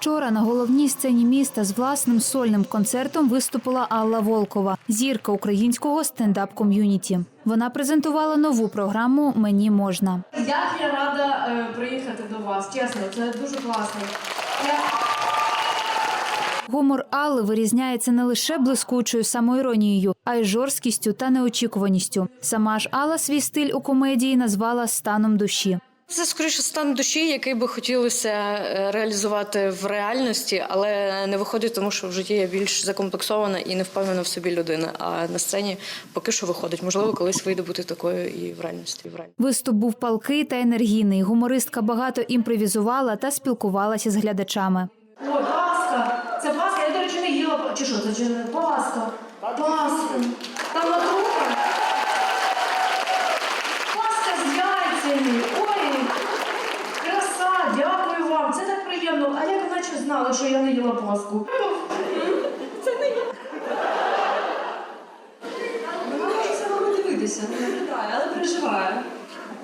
Вчора на головній сцені міста з власним сольним концертом виступила Алла Волкова, зірка українського стендап-ком'юніті. Вона презентувала нову програму Мені можна. Як я рада е, приїхати до вас, чесно, це дуже класно. Гумор Алли вирізняється не лише блискучою самоіронією, а й жорсткістю та неочікуваністю. Сама ж Алла свій стиль у комедії назвала станом душі. Це скоріше стан душі, який би хотілося е, реалізувати в реальності, але не виходить, тому що в житті я більш закомплексована і не впевнена в собі людина. А на сцені поки що виходить. Можливо, колись вийде бути такою і в реальності. І в реальності. Виступ був палкий та енергійний. Гумористка багато імпровізувала та спілкувалася з глядачами. О, паска! Це паска, я, до речі, не їла. Чи що, це чи не паска? Паска. Знали, що я не їла паску? Це не я. Вона може вам дивитися, не наблюдає, але переживає.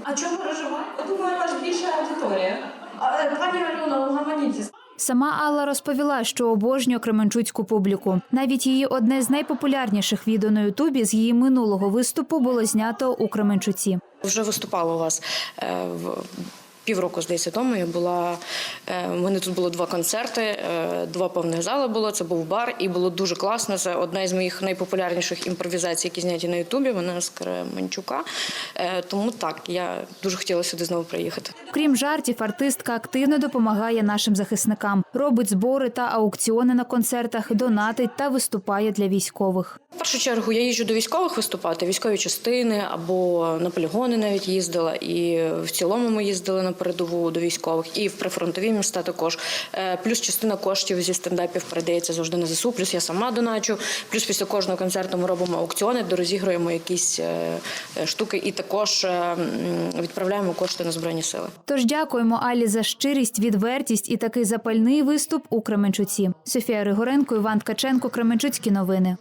А чому переживаю? Думаю, ваш більша аудиторія. А, е, Пані Альона, угаманіться. Сама Алла розповіла, що обожнює кременчуцьку публіку. Навіть її одне з найпопулярніших відео на Ютубі з її минулого виступу було знято у Кременчуці. Вже виступала у вас е, в. Півроку, здається, тому я була. е, У мене тут було два концерти, е, два повних зали було. Це був бар, і було дуже класно. Це одна із моїх найпопулярніших імпровізацій, які зняті на Ютубі. Вона з Кременчука. Е, Тому так, я дуже хотіла сюди знову приїхати. Крім жартів, артистка активно допомагає нашим захисникам, робить збори та аукціони на концертах, донатить та виступає для військових. В першу чергу я їжджу до військових виступати, військові частини або на полігони навіть їздила. І в цілому ми їздили на передову до військових, і в прифронтові міста також. Е, Плюс частина коштів зі стендапів передається завжди на ЗСУ, плюс я сама доначу. Плюс після кожного концерту ми робимо аукціони, де розігруємо якісь е, е, штуки, і також відправляємо кошти на збройні сили. Тож дякуємо Алі за щирість, відвертість і такий запальний виступ у Кременчуці. Софія Ригоренко, Іван Ткаченко, Кременчуцькі новини.